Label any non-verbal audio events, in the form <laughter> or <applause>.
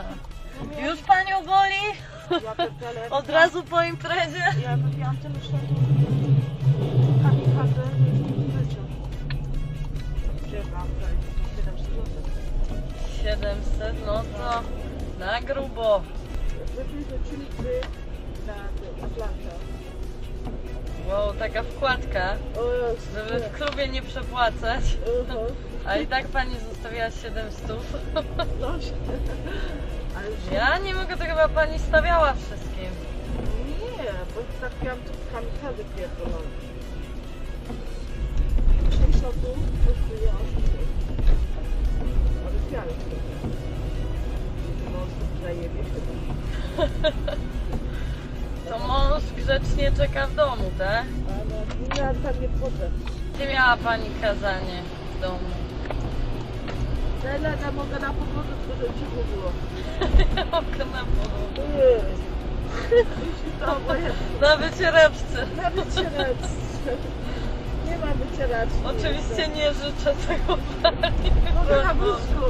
A. Już panią boli? <laughs> Od razu po imprezie? Ja wypiłam tyle śladu. Kamikadze w życiu. Wzięłam to 700 zł. 700, no to na grubo. Na Atlanta. Wow, taka wkładka, żeby w klubie nie przepłacać. A i tak pani zostawiła 700. Ja nie mogę, to chyba pani stawiała wszystkim. nie, bo tak miałam tu kamikadze pierdolone. 60 kosztuje 8 zł. Ale wiary No, zajebie się <laughs> To mąż grzecznie czeka w domu, tak? Ale ja tam nie wchodzę. Gdzie miała pani kazanie w domu? Tyle, ja mogę na tylko że cicho było. Oko na obojętne. Na wycieraczce. Na wycieraczce. Nie ma wycieraczki. Oczywiście nie życzę tego pani. Mogę na wózku.